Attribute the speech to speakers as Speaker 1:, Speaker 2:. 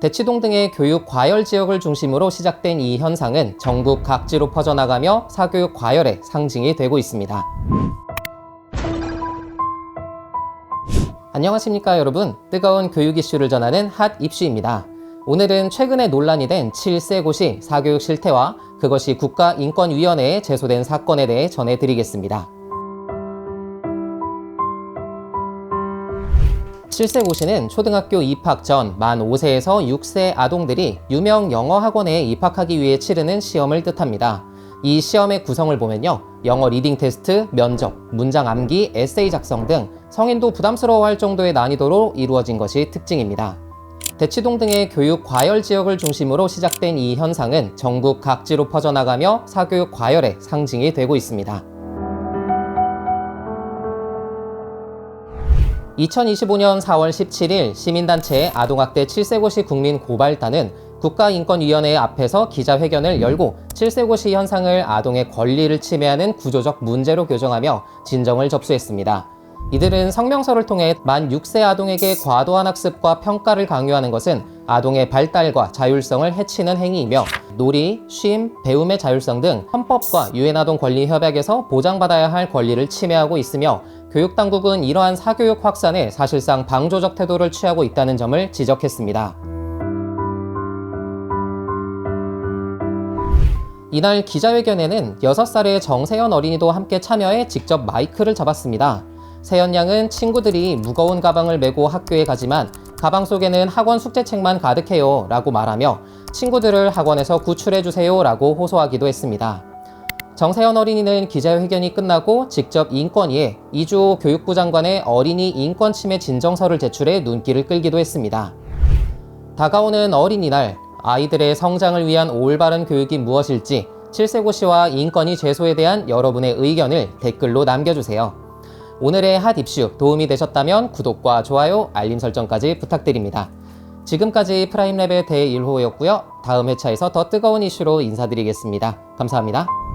Speaker 1: 대치동 등의 교육 과열 지역을 중심으로 시작된 이 현상은 전국 각지로 퍼져나가며 사교육 과열의 상징이 되고 있습니다. 안녕하십니까 여러분 뜨거운 교육 이슈를 전하는 핫 입슈입니다. 오늘은 최근에 논란이 된 7세 고시 사교육 실태와 그것이 국가인권위원회에 제소된 사건에 대해 전해드리겠습니다. 7세고시는 초등학교 입학 전 만 5세에서 6세 아동들이 유명 영어 학원에 입학하기 위해 치르는 시험을 뜻합니다. 이 시험의 구성을 보면요. 영어 리딩 테스트, 면접, 문장 암기, 에세이 작성 등 성인도 부담스러워할 정도의 난이도로 이루어진 것이 특징입니다. 대치동 등의 교육 과열 지역을 중심으로 시작된 이 현상은 전국 각지로 퍼져나가며 사교육 과열의 상징이 되고 있습니다. 2025년 4월 17일 시민단체 아동학대 7세고시 국민 고발단은 국가인권위원회 앞에서 기자회견을 열고 7세고시 현상을 아동의 권리를 침해하는 구조적 문제로 교정하며 진정을 접수했습니다. 이들은 성명서를 통해 만 6세 아동에게 과도한 학습과 평가를 강요하는 것은 아동의 발달과 자율성을 해치는 행위이며 놀이, 쉼, 배움의 자율성 등 헌법과 유엔 아동 권리 협약에서 보장받아야 할 권리를 침해하고 있으며 교육 당국은 이러한 사교육 확산에 사실상 방조적 태도를 취하고 있다는 점을 지적했습니다. 이날 기자회견에는 6살의 정세연 어린이도 함께 참여해 직접 마이크를 잡았습니다. 세연 양은 친구들이 무거운 가방을 메고 학교에 가지만 가방 속에는 학원 숙제책만 가득해요 라고 말하며 친구들을 학원에서 구출해 주세요 라고 호소하기도 했습니다. 정세현 어린이는 기자회견이 끝나고 직접 인권위에 이주호 교육부 장관의 어린이 인권 침해 진정서를 제출해 눈길을 끌기도 했습니다. 다가오는 어린이날 아이들의 성장을 위한 올바른 교육이 무엇일지 7세고시와 인권위 제소에 대한 여러분의 의견을 댓글로 남겨주세요. 오늘의 핫 입슈 도움이 되셨다면 구독과 좋아요, 알림 설정까지 부탁드립니다. 지금까지 프라임랩의 대일호였고요. 다음 회차에서 더 뜨거운 이슈로 인사드리겠습니다. 감사합니다.